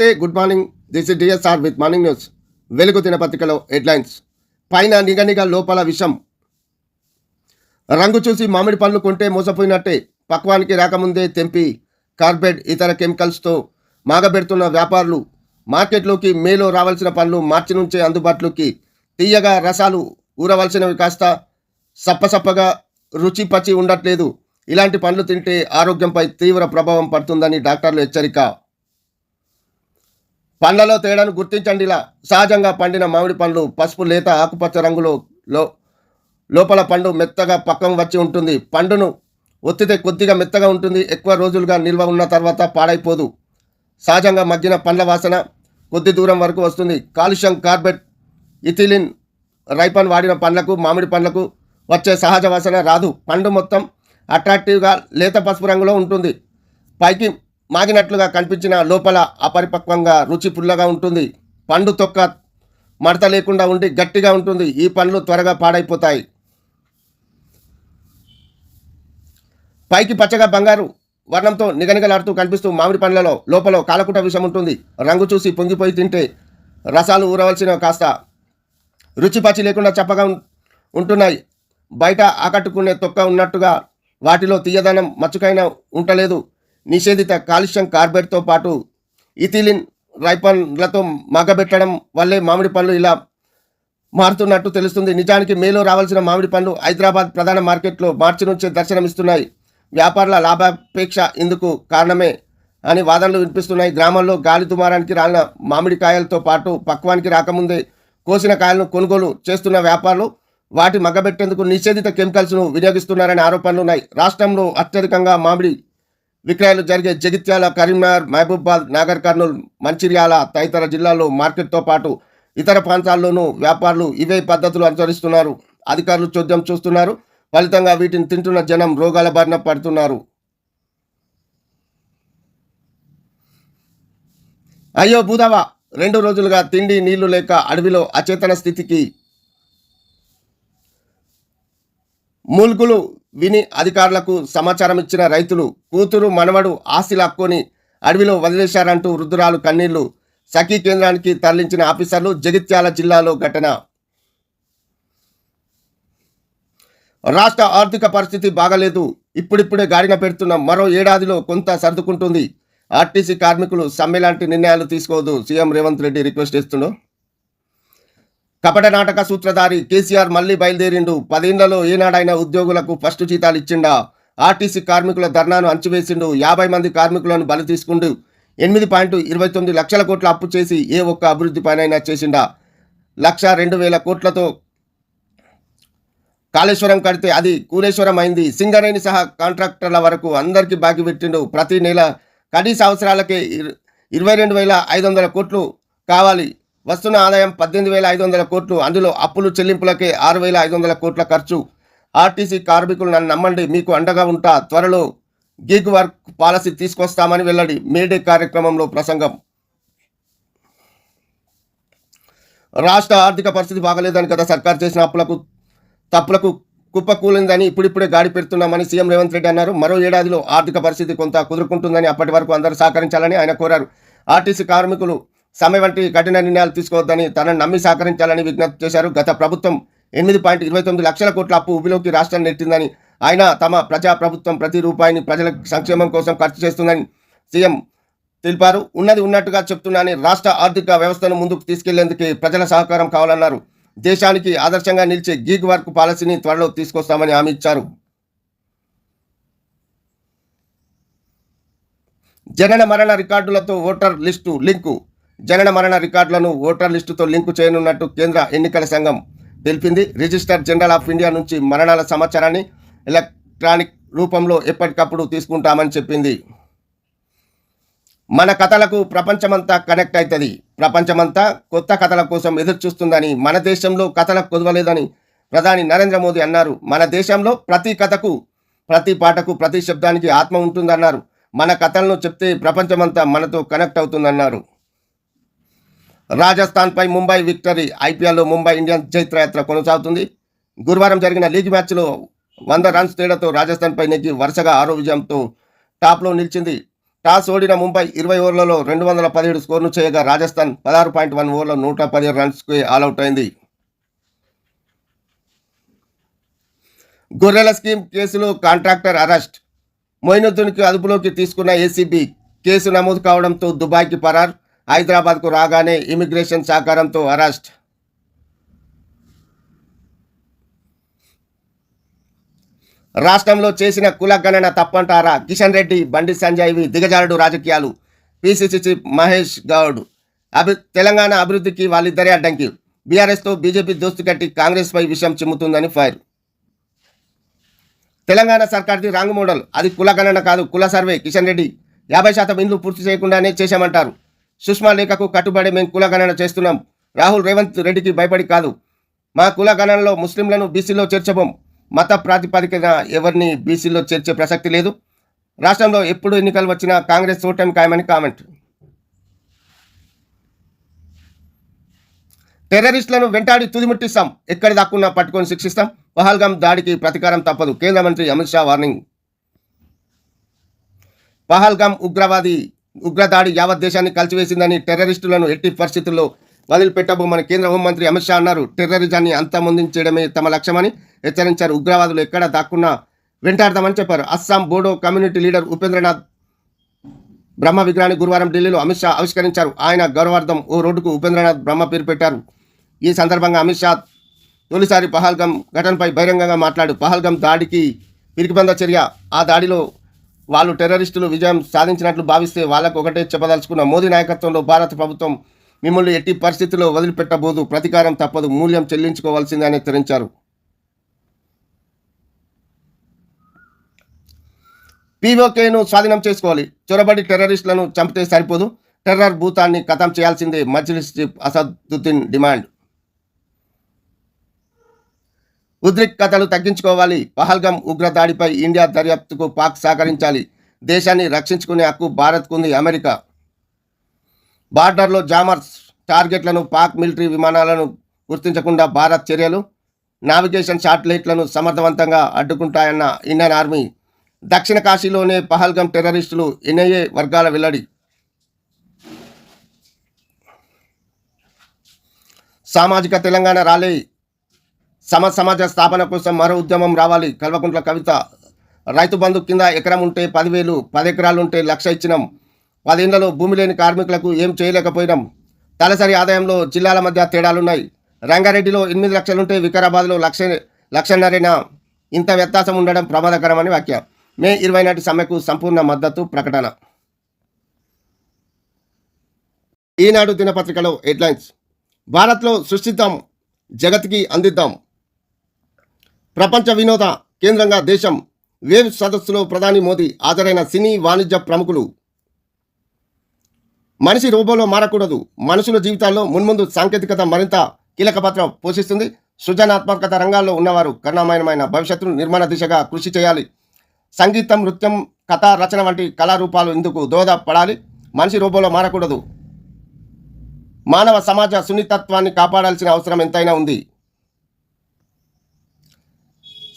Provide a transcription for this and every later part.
నమస్తే good morning. This is DSR with morning news Velugu దినపత్రికలో headlines. పైన నిగనిగ లోపల విషం. రంగు చూసి మామిడి పండ్లు కొంటే మోసపోయినట్టే పక్వానికి రాకముందే తెంపి కార్బెడ్ ఇతర కెమికల్స్తో మాగబెడుతున్న వ్యాపారులు మార్కెట్లోకి మేలో రావాల్సిన పండ్లు మార్చి నుంచే అందుబాటులోకి తీయగా రసాలు ఊరవలసినవి కాస్త సప్పసప్పగా రుచి పచి ఉండట్లేదు. ఇలాంటి పండ్లు తింటే ఆరోగ్యంపై తీవ్ర ప్రభావం పడుతుందని డాక్టర్లు హెచ్చరిక. పండ్లలో తేడాను గుర్తించండి ఇలా. సహజంగా పండిన మామిడి పండ్లు పసుపు లేత ఆకుపచ్చ రంగులో లో లోపల పండు మెత్తగా పక్కం వచ్చి ఉంటుంది. పండును ఒత్తితే కొద్దిగా మెత్తగా ఉంటుంది. ఎక్కువ రోజులుగా నిల్వ ఉన్న తర్వాత పాడైపోదు. సహజంగా మగ్గిన పండ్ల వాసన కొద్ది దూరం వరకు వస్తుంది. కాలుష్యం కార్బెట్ ఇథిలిన్ రైపన్ వాడిన పండ్లకు మామిడి పండ్లకు వచ్చే సహజ వాసన రాదు. పండు మొత్తం అట్రాక్టివ్గా లేత పసుపు రంగులో ఉంటుంది. పైకి మాగినట్లుగా కనిపించిన లోపల అపరిపక్వంగా రుచి పుల్లగా ఉంటుంది. పండు తొక్క మడత లేకుండా ఉండి గట్టిగా ఉంటుంది. ఈ పండ్లు త్వరగా పాడైపోతాయి. పైకి పచ్చగా బంగారు వర్ణంతో నిగనిగలాడుతూ కనిపిస్తూ మామిడి పండ్లలో లోపల కాలకుట విషం ఉంటుంది. రంగు చూసి పొంగిపోయి తింటే రసాలు ఊరవలసిన కాస్త రుచి పచ్చి లేకుండా చప్పగా ఉంటున్నాయి. బయట ఆకట్టుకునే తొక్క ఉన్నట్టుగా వాటిలో తీయదనం మచ్చుకైనా ఉండలేదు నిషేధిత కాలుష్యం కార్బెట్తో పాటు ఇథిలిన్ రైపన్లతో మగబెట్టడం వల్లే మామిడి పండ్లు ఇలా మారుతున్నట్టు తెలుస్తుంది. నిజానికి మేలో రావాల్సిన మామిడి పండ్లు హైదరాబాద్ ప్రధాన మార్కెట్లో మార్చి నుంచే దర్శనమిస్తున్నాయి. వ్యాపారుల లాభాపేక్ష ఇందుకు కారణమే అని వాదనలు వినిపిస్తున్నాయి. గ్రామాల్లో గాలి దుమారానికి రాలిన మామిడికాయలతో పాటు పక్వానికి రాకముందే కోసిన కాయలను కొనుగోలు చేస్తున్న వ్యాపారులు వాటి మగ్గబెట్టేందుకు నిషేధిత కెమికల్స్ను వినియోగిస్తున్నారనే ఆరోపణలు ఉన్నాయి రాష్ట్రంలో అత్యధికంగా మామిడి విక్రయాలు జరిగే జగిత్యాల కరీంనగర్ మహబూబాద్ నాగర్ కర్నూలు మంచిర్యాల తదితర జిల్లాల్లో మార్కెట్తో పాటు ఇతర ప్రాంతాల్లోనూ వ్యాపారులు ఇవే పద్ధతులు అనుసరిస్తున్నారు. అధికారులు చోద్యం చూస్తున్నారు. ఫలితంగా వీటిని తింటున్న జనం రోగాల బారిన పడుతున్నారు. అయ్యో భూదావా! రెండు రోజులుగా తిండి నీళ్ళు లేక అడవిలో అచేతన స్థితికి మూల్గులు విని అధికారులకు సమాచారం ఇచ్చిన రైతులు కూతురు మనవడు ఆస్తి లాక్కొని అడవిలో వదిలేశారంటూ వృద్ధురాలు కన్నీళ్ళు సఖీ కేంద్రానికి తరలించిన ఆఫీసర్లు జగిత్యాల జిల్లాలో ఘటన. రాష్ట్ర ఆర్థిక పరిస్థితి బాగలేదు. ఇప్పుడిప్పుడే గాడిన పెడుతున్న మరో ఏడాదిలో కొంత సర్దుకుంటుంది. ఆర్టీసీ కార్మికులు సమ్మె లాంటి నిర్ణయాలు తీసుకోవద్దు సీఎం రేవంత్ రెడ్డి రిక్వెస్ట్ చేస్తున్నాడు కపట నాటక సూత్రధారి కేసీఆర్ మళ్ళీ బయలుదేరిండు. పదేళ్ళలో ఏనాడైనా ఉద్యోగులకు ఫస్ట్ జీతాలు ఇచ్చిండా? ఆర్టీసీ కార్మికుల ధర్నాను అంచివేసిండు యాభై మంది కార్మికులను బలి తీసుకుండు. ఎనిమిది పాయింట్ ఇరవై తొమ్మిది లక్షల కోట్ల అప్పు చేసి ఏ ఒక్క అభివృద్ధి పనైనా చేసిండా? లక్ష రెండు వేల కోట్లతో కాళేశ్వరం కడితే అది కూలేశ్వరం అయింది. సింగరేణి సహా కాంట్రాక్టర్ల వరకు అందరికీ బాకీ పెట్టిండు. ప్రతి నెల కనీస అవసరాలకే ఇరవై రెండు వేల ఐదు వందల కోట్లు కావాలి. వస్తున్న ఆదాయం పద్దెనిమిది వేల ఐదు వందల కోట్లు. అందులో అప్పులు చెల్లింపులకే ఆరు వేల ఐదు వందల కోట్ల ఖర్చు. ఆర్టీసీ కార్మికులు నన్ను నమ్మండి మీకు అండగా ఉంటా. త్వరలో గిగ్ వర్క్ పాలసీ తీసుకొస్తామని వెల్లడి. మేడే కార్యక్రమంలో ప్రసంగం. రాష్ట్ర ఆర్థిక పరిస్థితి బాగలేదని కదా సర్కార్ చేసిన అప్పులకు తప్పులకు కుప్పకూలిందని ఇప్పుడిప్పుడే గాడి పెడుతున్నామని సీఎం రేవంత్ రెడ్డి అన్నారు. మరో ఏడాదిలో ఆర్థిక పరిస్థితి కొంత కుదురుకుంటుందని అప్పటి వరకు అందరూ సహకరించాలని ఆయన కోరారు. ఆర్టీసీ కార్మికులు సమ్మె వంటి కఠిన నిర్ణయాలు తీసుకోవద్దని తనను నమ్మి సహకరించాలని విజ్ఞప్తి చేశారు. గత ప్రభుత్వం ఎనిమిది పాయింట్ ఇరవై తొమ్మిది లక్షల కోట్ల అప్పు ఉబిలోకి రాష్ట్రాన్ని నెట్టిందని ఆయన తమ ప్రజా ప్రభుత్వం ప్రతి రూపాయిని ప్రజల సంక్షేమం కోసం ఖర్చు చేస్తుందని సీఎం తెలిపారు. ఉన్నది ఉన్నట్టుగా చెప్తున్నానని రాష్ట్ర ఆర్థిక వ్యవస్థను ముందుకు తీసుకెళ్ళేందుకు ప్రజల సహకారం కావాలన్నారు. దేశానికి ఆదర్శంగా నిలిచే గీగ్ వర్క్ పాలసీని త్వరలో తీసుకొస్తామని హామీ ఇచ్చారు. జనన మరణ రికార్డులతో ఓటర్ లిస్టు లింకు జనన మరణ రికార్డులను ఓటర్ లిస్టుతో లింకు చేయనున్నట్టు కేంద్ర ఎన్నికల సంఘం తెలిపింది. రిజిస్టర్ జనరల్ ఆఫ్ ఇండియా నుంచి మరణాల సమాచారాన్ని ఎలక్ట్రానిక్ రూపంలో ఎప్పటికప్పుడు తీసుకుంటామని చెప్పింది. మన కథలకు ప్రపంచమంతా కనెక్ట్ అవుతుంది ప్రపంచమంతా కొత్త కథల కోసం ఎదురు చూస్తుందని మన దేశంలో కథలకు కుదవలేదని ప్రధాని నరేంద్ర మోదీ అన్నారు. మన దేశంలో ప్రతి కథకు ప్రతి పాటకు ప్రతి శబ్దానికి ఆత్మ ఉంటుందన్నారు. మన కథలను చెప్తే ప్రపంచమంతా మనతో కనెక్ట్ అవుతుందన్నారు. రాజస్థాన్పై ముంబై విక్టరీ ఐపీఎల్లో ముంబై ఇండియన్స్ జైత్రయాత్ర కొనసాగుతుంది. గురువారం జరిగిన లీగ్ మ్యాచ్లో వంద రన్స్ తేడాతో రాజస్థాన్పై నెగ్గి వరుసగా ఆరో విజయంతో టాప్లో నిలిచింది. టాస్ ఓడిన ముంబై ఇరవై ఓవర్లలో రెండు వందల పదిహేడు స్కోర్ను చేయగా రాజస్థాన్ పదహారు పాయింట్ వన్ ఓవర్లో నూట పదిహేడు రన్స్కి ఆల్అవుట్ అయింది. గొర్రెల స్కీమ్ కేసులో కాంట్రాక్టర్ అరెస్ట్. మొయినుద్దీన్కి అదుపులోకి తీసుకున్న ఏసీబీ కేసు నమోదు కావడంతో దుబాయ్కి పరార్. హైదరాబాద్కు రాగానే ఇమిగ్రేషన్ సహకారంతో అరెస్ట్. రాష్ట్రంలో చేసిన కుల గణన తప్పంటారా? కిషన్ రెడ్డి బండి సంజయ్వి దిగజారుడు రాజకీయాలు. PCC chief Mahesh Goud. అభి తెలంగాణ అభివృద్ధికి వాళ్ళిద్దరే అడ్డంకి. బీఆర్ఎస్తో బీజేపీ దోస్తు కట్టి కాంగ్రెస్పై విషయం చిమ్ముతుందని ఫైర్. తెలంగాణ సర్కార్ది రాంగ్ మోడల్. అది కులగణన కాదు కుల సర్వే. కిషన్ రెడ్డి యాభై శాతం ఇండ్లు పూర్తి చేయకుండానే చేశామంటారు. సుష్మా లేఖకు కట్టుబడి మేము కులగణన చేస్తున్నాం. రాహుల్ రేవంత్ రెడ్డికి భయపడి కాదు. మా కులగణనలో ముస్లింలను బీసీలో చేర్చబోం. మత ప్రాతిపదికన ఎవరిని బీసీలో చేర్చే ప్రసక్తి లేదు. రాష్ట్రంలో ఎప్పుడు ఎన్నికలు వచ్చినా కాంగ్రెస్ ఓటమి ఖాయమని కామెంట్. టెర్రరిస్టులను వెంటాడి తుదిముట్టిస్తాం. ఎక్కడ దాక్కున్నా పట్టుకొని శిక్షిస్తాం. పహల్గాం దాడికి ప్రతీకారం తప్పదు. కేంద్ర మంత్రి అమిత్ షా వార్నింగ్. పహల్గాం ఉగ్రవాది ఉగ్రదాడి యావత్ దేశాన్ని కలిసివేసిందని టెర్రరిస్టులను ఎట్టి పరిస్థితుల్లో వదిలిపెట్టబోమని కేంద్ర హోంమంత్రి అమిత్ షా అన్నారు. టెర్రరిజాన్ని అంతమొందించడమే తమ లక్ష్యమని హెచ్చరించారు. ఉగ్రవాదులు ఎక్కడ దాక్కున్నా వెంటాడదామని చెప్పారు. అస్సాం బోడో కమ్యూనిటీ లీడర్ ఉపేంద్రనాథ్ బ్రహ్మ విగ్రహాన్ని గురువారం ఢిల్లీలో అమిత్ షా ఆవిష్కరించారు. ఆయన గౌరవార్థం ఓ రోడ్డుకు ఉపేంద్రనాథ్ బ్రహ్మ పేరు పెట్టారు. ఈ సందర్భంగా అమిత్ షా తొలిసారి పహల్గం ఘటనపై బహిరంగంగా మాట్లాడు. పహల్గం దాడికి పిరికిబంద చర్య. ఆ దాడిలో వాళ్ళు టెర్రరిస్టులు విజయం సాధించినట్లు భావిస్తే వాళ్ళకు ఒకటే చెప్పదలుచుకున్న మోదీ నాయకత్వంలో భారత ప్రభుత్వం మిమ్మల్ని ఎట్టి పరిస్థితుల్లో వదిలిపెట్టబోదు. ప్రతీకారం తప్పదు. మూల్యం చెల్లించుకోవాల్సిందే అని హెచ్చరించారు. పీఓకేను స్వాధీనం చేసుకోవాలి. చొరబడి టెర్రరిస్టులను చంపితే సరిపోదు. టెర్రర్ భూతాన్ని ఖతం చేయాల్సిందే. Majlis chief Asaduddin demand. ఉద్రిక్తతలు తగ్గించుకోవాలి. పహల్గం ఉగ్రదాడిపై ఇండియా దర్యాప్తుకు పాక్ సహకరించాలి. దేశాన్ని రక్షించుకునే హక్కు భారత్కు ఉంది అమెరికా. బార్డర్లో జామర్స్ టార్గెట్లను పాక్ మిలిటరీ విమానాలను గుర్తించకుండా భారత్ చర్యలు నావిగేషన్ శాటిలైట్లను సమర్థవంతంగా అడ్డుకుంటాయన్న ఇండియన్ ఆర్మీ. దక్షిణ కాశీలోనే పహల్గం టెర్రరిస్టులు ఎన్ఐఏ వర్గాల వెల్లడి. సామాజిక తెలంగాణ ర్యాలీ సమ సమాజ స్థాపన కోసం మరో ఉద్యమం రావాలి. కల్వకుంట్ల కవిత రైతు బంధు కింద ఎకరం ఉంటే పదివేలు పది ఎకరాలు ఉంటే లక్ష ఇచ్చినాం. పదేళ్ళలో భూమి లేని కార్మికులకు ఏం చేయలేకపోయినాం. తలసరి ఆదాయంలో జిల్లాల మధ్య తేడాలున్నాయి. రంగారెడ్డిలో ఎనిమిది లక్షలుంటే వికారాబాద్లో లక్ష లక్షన్నరైనా? ఇంత వ్యత్యాసం ఉండడం ప్రమాదకరమని వ్యాఖ్య. మే ఇరవై నాటి సమ్మెకు సంపూర్ణ మద్దతు ప్రకటన. ఈనాడు దినపత్రికలో హెడ్లైన్స్. భారత్లో సృష్టిద్దాం జగత్కి అందిద్దాం. ప్రపంచ వినోద కేంద్రంగా దేశం వేవ్ సదస్సులో ప్రధాని మోదీ హాజరైన సినీ వాణిజ్య ప్రముఖులు. మనిషి రోబోలో మారకూడదు. మనుషుల జీవితాల్లో మున్ముందు సాంకేతికత మరింత కీలక పాత్ర పోషిస్తుంది. సృజనాత్మకత రంగాల్లో ఉన్నవారు కరుణామయమైన భవిష్యత్తును నిర్మాణ దిశగా కృషి చేయాలి. సంగీతం నృత్యం కథ రచన వంటి కళారూపాలు ఇందుకు దోహదపడాలి. మనిషి రోబోలో మారకూడదు. మానవ సమాజ సున్నితత్వాన్ని కాపాడాల్సిన అవసరం ఎంతైనా ఉంది.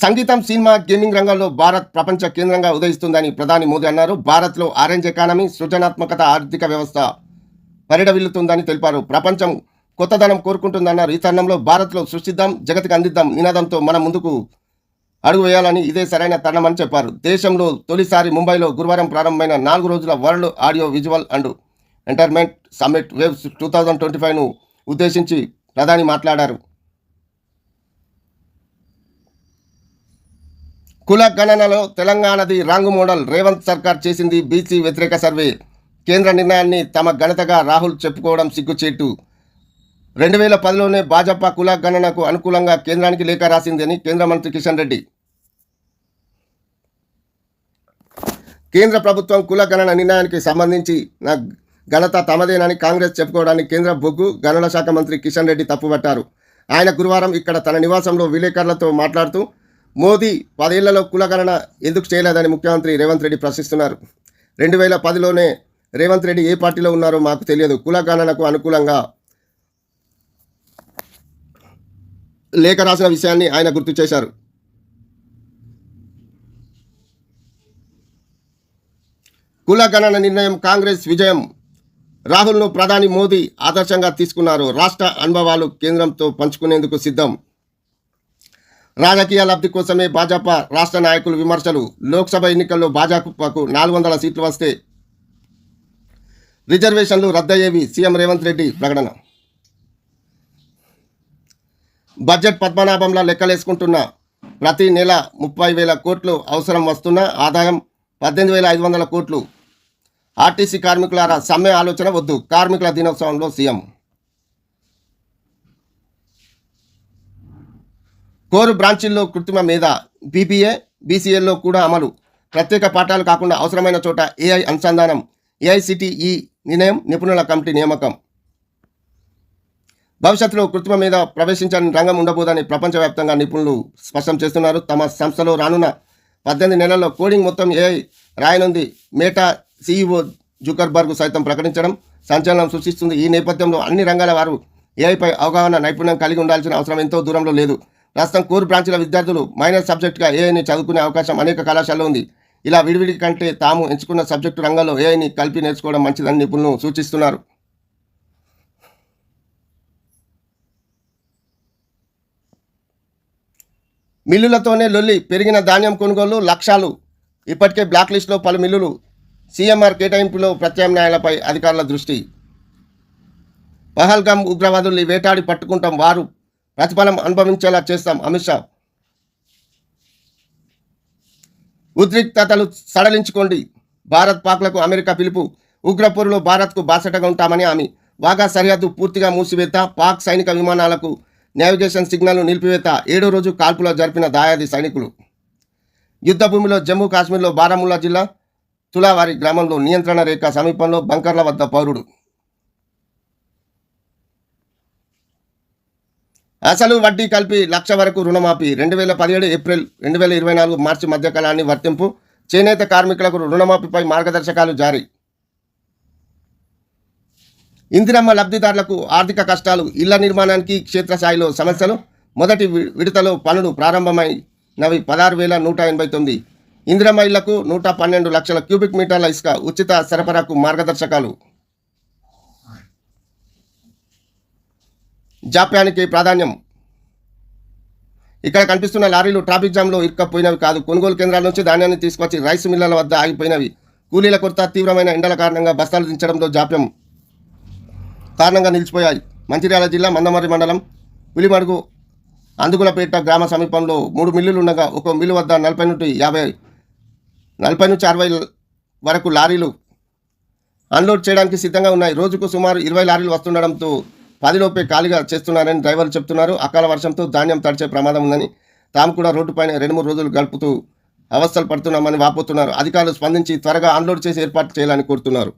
సంగీతం సినిమా గేమింగ్ రంగంలో భారత్ ప్రపంచ కేంద్రంగా ఉదయిస్తుందని ప్రధాని మోదీ అన్నారు. భారత్లో ఆరెంజ్ ఎకానమీ సృజనాత్మకత ఆర్థిక వ్యవస్థ పరిడవిల్లుతుందని తెలిపారు. ప్రపంచం కొత్తదనం కోరుకుంటుందన్నారు ఈ తరుణంలో భారత్లో సృష్టిద్దాం జగతికి అందిద్దాం నినాదంతో మనం ముందుకు అడుగు వేయాలని ఇదే సరైన తరుణమని చెప్పారు. దేశంలో తొలిసారి ముంబైలో గురువారం ప్రారంభమైన నాలుగు రోజుల world audio visual and entertainment summit waves two thousand twenty ఫైవ్ను ఉద్దేశించి ప్రధాని మాట్లాడారు. కుల గణనలో తెలంగాణది రాంగ్ మోడల్ రేవంత్ సర్కార్ చేసింది బీసీ వ్యతిరేక సర్వే. కేంద్ర నిర్ణయాన్ని తమ ఘనతగా రాహుల్ చెప్పుకోవడం సిగ్గుచేటు. రెండు వేల పదిలోనే భాజపా కుల గణనకు అనుకూలంగా కేంద్రానికి లేఖ రాసిందని కేంద్ర మంత్రి కిషన్ రెడ్డి. కేంద్ర ప్రభుత్వం కుల గణన నిర్ణయానికి సంబంధించి నా ఘనత తమదేనని కాంగ్రెస్ చెప్పుకోవడానికి కేంద్ర బొగ్గు గణన శాఖ మంత్రి కిషన్ రెడ్డి తప్పుపట్టారు. ఆయన గురువారం ఇక్కడ తన నివాసంలో విలేకరులతో మాట్లాడుతూ మోదీ పదేళ్ళలో కులగణన ఎందుకు చేయలేదని ముఖ్యమంత్రి రేవంత్ రెడ్డి ప్రశ్నిస్తున్నారు. రెండు వేల పదిలోనే రేవంత్ రెడ్డి ఏ పార్టీలో ఉన్నారో మాకు తెలియదు. కులగణనకు అనుకూలంగా లేఖ రాసిన విషయాన్ని ఆయన గుర్తు చేశారు. కులగణన నిర్ణయం కాంగ్రెస్ విజయం. రాహుల్ను ప్రధాని మోదీ ఆదర్శంగా తీసుకున్నారు. రాష్ట్ర అనుభవాలు కేంద్రంతో పంచుకునేందుకు సిద్ధం. రాజకీయ లబ్ధి కోసమే భాజపా రాష్ట్ర నాయకులు విమర్శలు. లోక్సభ ఎన్నికల్లో భాజపాకు నాలుగు వందల సీట్లు వస్తే రిజర్వేషన్లు రద్దయ్యేవి సీఎం రేవంత్ రెడ్డి ప్రకటన. బడ్జెట్ పద్మనాభంలా లెక్కలేసుకుంటున్న ప్రతి నెల ముప్పై వేల కోట్లు అవసరం వస్తున్న ఆదాయం పద్దెనిమిది వేల ఐదు వందల కోట్లు. ఆర్టీసీ కార్మికులారా సమ్మె ఆలోచన వద్దు. కార్మికుల దినోత్సవంలో సీఎం కోరు బ్రాంచీల్లో కృత్రిమ మీద బీబీఏ బీసీఏల్లో కూడా అమలు. ప్రత్యేక పాఠాలు కాకుండా అవసరమైన చోట ఏఐ అనుసంధానం ఏఐసిటిఈ నిర్ణయం నిపుణుల కమిటీ నియామకం. భవిష్యత్తులో కృత్రిమ మీద ప్రవేశించని రంగం ఉండబోదని ప్రపంచవ్యాప్తంగా నిపుణులు స్పష్టం చేస్తున్నారు. తమ సంస్థలో రానున్న పద్దెనిమిది నెలల్లో కోడింగ్ మొత్తం ఏఐ రాయనుంది. మేటా సీఈఓ జుకర్బర్గ్ సైతం ప్రకటించడం సంచలనం సృష్టిస్తుంది. ఈ నేపథ్యంలో అన్ని రంగాల వారు ఏఐపై అవగాహన నైపుణ్యం కలిగి ఉండాల్సిన అవసరం ఎంతో దూరంలో లేదు. ప్రస్తుతం కోర్ బ్రాంచ్ల విద్యార్థులు మైనర్ సబ్జెక్టుగా ఏఐని చదువుకునే అవకాశం అనేక కళాశాలలో ఉంది. ఇలా విడివిడి కంటే తాము ఎంచుకున్న సబ్జెక్టు రంగంలో ఏఐని కలిపి నేర్చుకోవడం మంచిదని నిపుణులు సూచిస్తున్నారు. మిల్లులతోనే లొల్లి పెరిగిన ధాన్యం కొనుగోలు లక్షాలు. ఇప్పటికే బ్లాక్ లిస్టులో పలు మిల్లులు సీఎంఆర్ కేటాయింపులో ప్రత్యామ్నాయాలపై అధికారుల దృష్టి. పహల్గామ్ ఉగ్రవాదుల్ని వేటాడి పట్టుకుంటాం వారు ప్రతిఫలం అనుభవించేలా చేస్తాం అమిత్ షా. ఉద్రిక్తతలు సడలించుకోండి. భారత్ పాక్లకు అమెరికా పిలుపు. ఉగ్రపూర్లో భారత్కు బాసటగా ఉంటామని ఆమె వాగా సరిహద్దు పూర్తిగా మూసివేత పాక్ సైనిక విమానాలకు నావిగేషన్ సిగ్నల్ను నిలిపివేత. ఏడో రోజు కాల్పులో జరిపిన దాయాది సైనికులు. యుద్ధ భూమిలో జమ్మూ కాశ్మీర్లో బారాముల్లా జిల్లా తులావారి గ్రామంలో నియంత్రణ రేఖ సమీపంలో బంకర్ల వద్ద పౌరుడు. అసలు వడ్డీ కలిపి లక్ష వరకు రుణమాఫీ. రెండు వేల పదిహేడు ఏప్రిల్ రెండు వేల ఇరవై నాలుగు మార్చి మధ్యకాలాన్ని వర్తింపు. చేనేత కార్మికులకు రుణమాఫీపై మార్గదర్శకాలు జారీ. ఇందిరమ్మ లబ్ధిదారులకు ఆర్థిక కష్టాలు ఇళ్ళ నిర్మాణానికి క్షేత్రస్థాయిలో సమస్యలు. మొదటి వి- విడతలో పనులు ప్రారంభమైనవి పదహారు వేల నూట ఎనభై తొమ్మిది. ఇందిరమ్మ ఇళ్ళకు నూట పన్నెండు లక్షల క్యూబిక్ మీటర్ల ఇసుక ఉచిత సరఫరాకు మార్గదర్శకాలు. జాప్యానికి ప్రాధాన్యం. ఇక్కడ కనిపిస్తున్న లారీలు ట్రాఫిక్ జామ్లో ఇరుక్కపోయినవి కాదు. కొనుగోలు కేంద్రాల నుంచి ధాన్యాన్ని తీసుకొచ్చి రైస్ మిల్లల వద్ద ఆగిపోయినవి. కూలీల కొరత తీవ్రమైన ఎండల కారణంగా బస్తాలు దించడంలో జాప్యం కారణంగా నిలిచిపోయాయి. మంచిర్యాల జిల్లా మందమర్రి మండలం పులిమడుగు అందుగులపేట గ్రామ సమీపంలో మూడు మిల్లులు ఉండగా ఒక మిల్లు వద్ద నలభై నుండి యాభై నలభై నుంచి అరవై వరకు లారీలు అన్లోడ్ చేయడానికి సిద్ధంగా ఉన్నాయి. రోజుకు సుమారు ఇరవై లారీలు వస్తుండడంతో పదిలోపే ఖాళీగా చేస్తున్నారని డ్రైవర్లు చెప్తున్నారు. అకాల వర్షంతో ధాన్యం తడిచే ప్రమాదం ఉందని తాము కూడా రోడ్డుపైన రెండు మూడు రోజులు గడుపుతూ అవస్థలు పడుతున్నామని వాపోతున్నారు. అధికారులు స్పందించి త్వరగా అన్లోడ్ చేసి ఏర్పాటు చేయాలని కోరుతున్నారు.